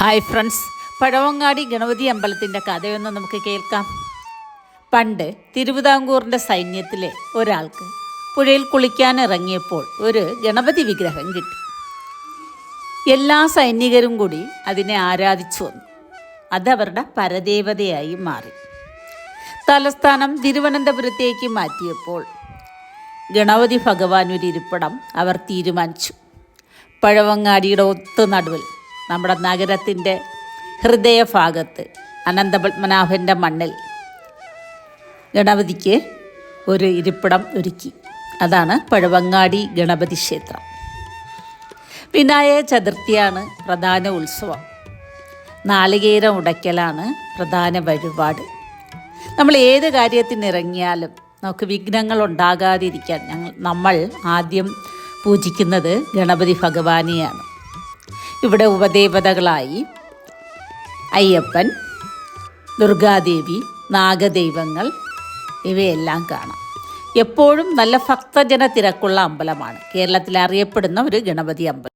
Hi friends Pazhavangadi Ganapathi അമ്പലത്തിന്റെ കഥയൊന്ന് നമുക്ക് കേൾക്കാം. പണ്ട് തിരുവിതാംകൂറിന്റെ സൈന്യത്തിലെ ഒരാൾക്ക് പുഴയിൽ കുളിക്കാൻ ഇറങ്ങിയപ്പോൾ ഒരു ഗണപതി വിഗ്രഹം കിട്ടി. എല്ലാ സൈനികരും കൂടി അതിനെ ആരാധിച്ചു വന്നു. അതവരുടെ പരദേവതയായി മാറി. തലസ്ഥാനം തിരുവനന്തപുരത്തേക്ക് മാറ്റിയപ്പോൾ ഗണപതി ഭഗവാൻ ഒരു ഇരിപ്പിടം അവർ തീരുമാനിച്ചു. പഴവങ്ങാടിയുടെ ഒത്തു നടുവിൽ നമ്മുടെ നഗരത്തിന്റെ ഹൃദയഭാഗത്ത് അനന്തപത്മനാഭന്റെ മണ്ണിൽ ഗണപതിക്ക് ഒരു ഇരിപ്പിടം ഒരുക്കി. അതാണ് പഴവങ്ങാടി ഗണപതി ക്ഷേത്രം. വിനായക ചതുർത്ഥിയാണ് പ്രധാന ഉത്സവം. നാളികേരം ഉടയ്ക്കലാണ് പ്രധാന വഴിപാട്. നമ്മൾ ഏത് കാര്യത്തിനിറങ്ങിയാലും നമുക്ക് വിഘ്നങ്ങൾ ഉണ്ടാകാതിരിക്കാൻ ഞങ്ങൾ നമ്മൾ ആദ്യം പൂജിക്കുന്നത് ഗണപതി ഭഗവാനെയാണ്. ഇവിടെ ഉപദേവതകളായി അയ്യപ്പൻ ദുർഗാദേവി നാഗദൈവങ്ങൾ ഇവയെല്ലാം കാണാം. എപ്പോഴും നല്ല ഭക്തജന തിരക്കുള്ള അമ്പലമാണ്. കേരളത്തിൽ അറിയപ്പെടുന്ന ഒരു ഗണപതി അമ്പലം.